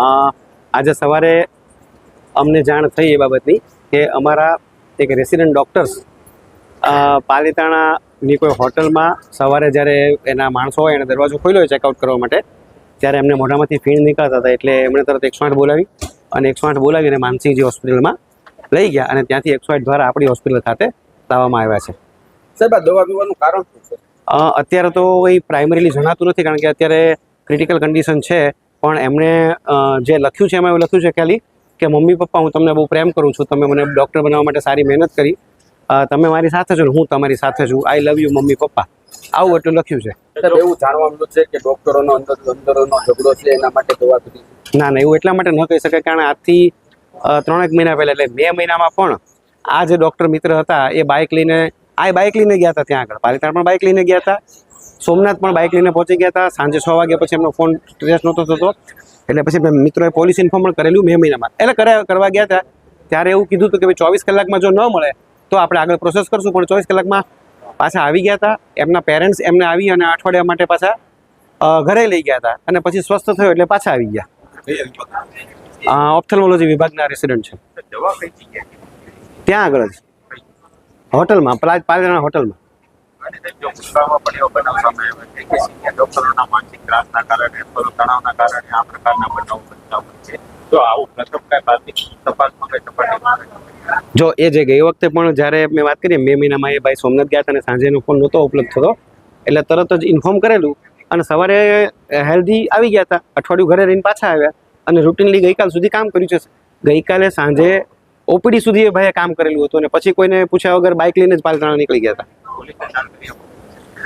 આજે સવારે અમને જાણ થઈ એ બાબતની કે અમારા એક રેસિડન્ટ ડૉક્ટર્સ પાલીતાણાની કોઈ હોટલમાં સવારે જ્યારે એના માણસો હોય એને દરવાજો ખોલ્યો હોય ચેકઆઉટ કરવા માટે ત્યારે એમને મોઢામાંથી ફીણ નીકળતા હતા એટલે એમણે તરત એકસો આઠ બોલાવી અને એકસો આઠ બોલાવીને માનસિંહજી હોસ્પિટલમાં લઈ ગયા અને ત્યાંથી એકસો આઠ દ્વારા આપણી હોસ્પિટલ ખાતે લાવવામાં આવ્યા છે. સાહેબ આ દવા પીવાનું કારણ શું છે? અત્યારે તો એ પ્રાઇમરીલી જણાતું નથી કારણ કે અત્યારે ક્રિટિકલ કન્ડિશન છે પણ એમણે જે લખ્યું છે એમાં એવું લખ્યું છે ખાલી કે મમ્મી પપ્પા હું તમને બહુ પ્રેમ કરું છું તમે મને ડૉક્ટર બનાવવા માટે સારી મહેનત કરી તમે મારી સાથે છો હું તમારી સાથે છું આઈ લવ યુ મમ્મી પપ્પા. આવું એટલું લખ્યું છે. એવું જાણવા મળ્યું છે કે ડોક્ટરોનો અંદરોનો ઝઘડો છે એના માટે દવા પીધી ના ના એવું એટલા માટે ન કહી શકાય કારણ આજથી ત્રણેક મહિના પહેલાં એટલે બે મહિનામાં પણ આ જે ડૉક્ટર મિત્ર હતા એ બાઇક લઈને આ બાઇક લઈને ગયા હતા ત્યાં આગળ. પાલિતાણ પણ બાઇક લઈને ગયા હતા. સોમનાથ પણ બાઇક લઈને પહોંચી ગયા હતા. સાંજે છ વાગ્યા પછી એમનો ફોન ટ્રેસ નહોતો થતો. એટલે પછી મેં મિત્રોએ પોલીસ ઇન્ફોર્મ પણ કરેલું મે મહિનામાં. એટલે કર્યા કરવા ગયા હતા. ત્યારે એવું કીધું હતું કે ભાઈ ચોવીસ કલાકમાં જો ન મળે તો આપણે આગળ પ્રોસેસ કરશું. પણ ચોવીસ કલાકમાં પાછા આવી ગયા હતા. એમના પેરેન્ટ્સ એમને આવી અને અઠવાડિયા માટે પાછા ઘરે લઈ ગયા હતા. અને પછી સ્વસ્થ થયો એટલે પાછા આવી ગયા. ઓપ્થેલ્મોલોજી વિભાગના રેસિડન્ટ છે. ત્યાં આગળ જ. હોટલમાં પલા પાલના હોટલમાં. જો પુષ્કળમાં પણ એવો બનાવ સામે આવ્યો છે કે સિનિયર ડોક્ટરોના જો એ જે ગઈ વખતે પણ જ્યારે મેં વાત કરી, મે મહિનામાં એ ભાઈ સોમનાથ ગયા હતા અને સાંજે એનો ફોન નહોતો ઉપલબ્ધ થતો, એટલે તરત જ ઇન્ફોર્મ કરેલું અને સવારે હેલ્ધી આવી ગયા હતા. અઠવાડિયું ઘરે રહીને પાછા આવ્યા અને રૂટીનલી ગઈકાલ સુધી કામ કર્યું છે. ગઈકાલે સાંજે ઓપીડી સુધી એ ભાઈએ કામ કરેલું હતું અને પછી કોઈને પૂછ્યા વગર બાઇક લઈને જ પાલતાણા નીકળી ગયા હતા.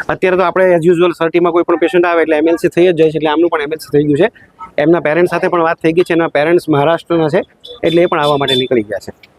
અત્યારે તો આપણે એઝ યુઝ્યુઅલ સર્ટીમાં કોઈ પણ પેશન્ટ આવે એટલે એમએલસી થઈ જ જાય છે, એટલે આમનું પણ એમએલસી થઈ ગયું છે. એમના પેરેન્ટ્સ સાથે પણ વાત થઈ ગઈ છે, એના પેરેન્ટ્સ મહારાષ્ટ્રના છે, એટલે એ પણ આવવા માટે નીકળી ગયા છે.